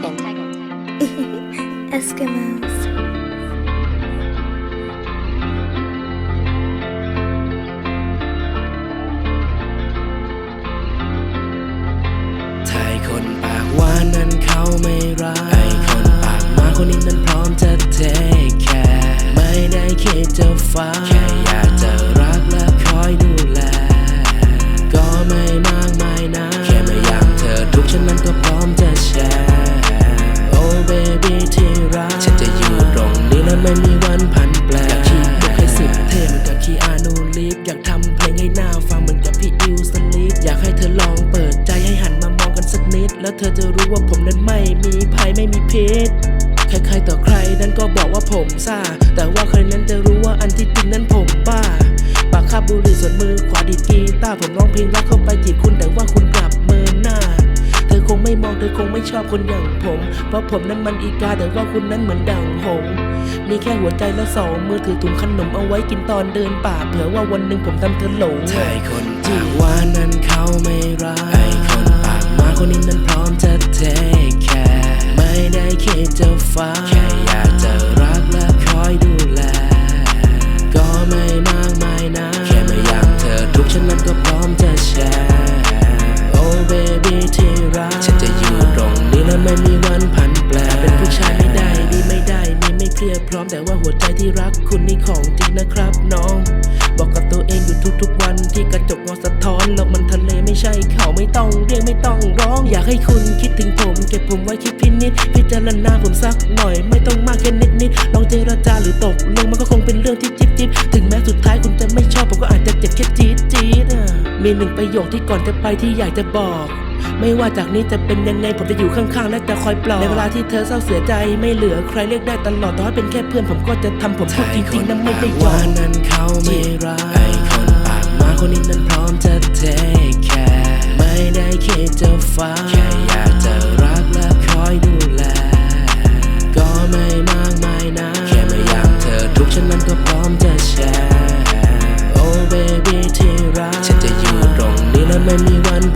tagging. Eskimos. ถ้าไอ้คนปากหวานนั้นเขาไม่รักไอ้คนปากหมาคนนี้นั้นพร้อมจะ ธอจะรู้ว่าผมนั้นไม่มีภัยไม่มีพิษใครๆต่อใครนั้นก็บอกว่าผมซ่า แต่ว่าใครนั้นจะรู้ว่าอันที่จริงนั้นผมบ้า ปากคาบบุหรี่ส่วนมือขวาดีดกีตาร์ผมร้องเพลงรักเข้าไปจีบคุณแต่ว่าคุณกลับเมินหน้า เธอคงไม่มองเธอคงไม่ชอบคนอย่างผม เพราะผมนั้นมันอีกาแต่ว่าคุณนั้นเหมือนดังหงมีแค่หัวใจและสองมือถือถุงขนมเอาไว้กินตอนเดินป่าเผื่อว่าวันหนึ่งผมทำเธอหลงใช่คนจีว่านั้นเขา ฟังแค่อยากจะรักและคอยดูแล ก็ไม่มากมายนะ แค่ไม่อยากเธอทุกฉันนั้นก็พร้อมจะแชร์ โอ้เบบี้ที่รัก ฉันจะอยู่ตรงนี้และไม่มีวันผันแปรเป็นผู้ชายไม่ได้ดีไม่ได้มีไม่เพรียบพร้อมแต่ว่าหัวใจที่รักคุณนี่ของจริงนะครับน้อง ร้องร้อง อยากให้คุณคิดถึงผม เก็บผมไว้คิดพินิจพิจารณาผมสักหน่อย ไม่ต้องมากแค่นิดนิดลองเจรจาหรือตกลงมันก็คงเป็นเรื่องที่จิบจิบถึงแม้สุดท้ายคุณจะไม่ชอบผมก็อาจจะเจ็บแค่จี๊ดจี๊ดอะมีหนึ่งประโยคที่ก่อนจะไปที่อยากจะบอกไม่ว่าจากนี้จะเป็นยังไงผมจะอยู่ข้างๆ และจะคอยปลอบในเวลาที่เธอเศร้าเสียใจไม่เหลือใครเรียกได้ตลอดต่อให้เป็นแค่เพื่อนผมก็จะทำผมพูดจริงๆนะไม่ได้ยอมนั้นเขาไม่รักไอคนปากมาคนนี้ never made me one